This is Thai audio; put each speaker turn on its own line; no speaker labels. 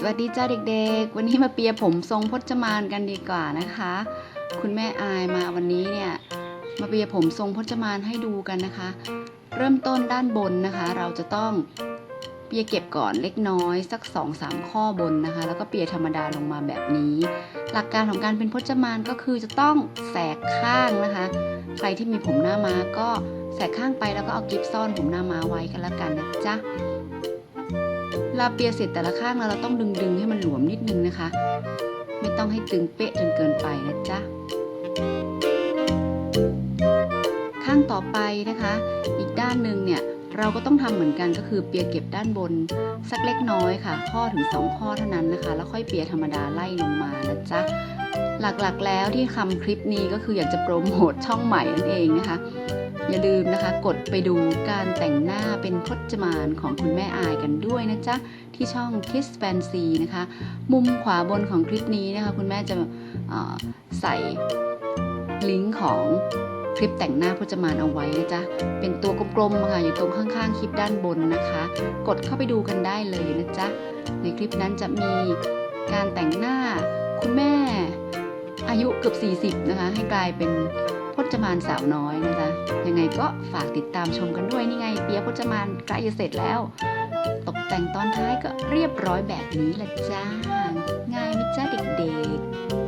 สวัสดีจ้าเด็กๆ วันนี้มาเปียผมทรงพจมานกันดีกว่านะคะ คุณแม่อายมาวันนี้เนี่ยมาเปียผมทรงพจมานให้ดูกันนะคะ เริ่มต้นด้านบนนะคะ เราจะต้องเปียเก็บก่อนเล็กน้อยสัก2อสามข้อบนนะคะ แล้วก็เปียธรรมดาลงมาแบบนี้ หลักการของการเป็นพจมานก็คือจะต้องแสกข้างนะคะ ใครที่มีผมหน้าม้าก็แสกข้างไปแล้วก็เอากิฟซ่อนผมหน้าม้าไว้กันแล้วกันนะจ๊ะ ลาเปียเสร็จแต่ละข้างแล้วเราต้องดึงดึงๆให้มันหลวมนิดนึงนะคะ ไม่ต้องให้ตึงเป๊ะจนเกินไปนะจ๊ะข้างต่อไปนะคะ อีกด้านหนึ่งเนี่ยเราก็ต้องทำเหมือนกันก็คือเปียเก็บด้านบน สักเล็กน้อยค่ะ ข้อถึง 2 ข้อเท่านั้นนะคะ แล้วค่อยเปียธรรมดาไล่ลงมานะจ๊ะหลักๆแล้วที่ทำคลิปนี้ก็คืออยากจะโปรโมทช่องใหม่นั่นเองนะคะ อย่าลืมนะคะกดไปดูการแต่งหน้าเป็นพจมานของคุณแม่อายกันด้วยนะจ๊ะ ที่ช่อง Kiss Fancy นะคะ มุมขวาบนของคลิปนี้นะคะ คุณแม่จะใส่ลิงก์ของคลิปแต่งหน้าพจมานเอาไว้นะจ๊ะ เป็นตัวกลมๆค่ะอยู่ตรงข้างๆคลิปด้านบนนะคะ กดเข้าไปดูกันได้เลยนะจ๊ะ ในคลิปนั้นจะมีการแต่งหน้าคุณแม่อายุเกือบ 40 นะคะ ให้กลายเป็น จมานสาวน้อยนะคะ ยังไงก็ฝากติดตามชมกันด้วยนี่ไงเปียพจมานใกล้จะเสร็จแล้ว ตกแต่งตอนท้ายก็เรียบร้อยแบบนี้ละจ้า ง่ายไหมจ้าเด็กๆ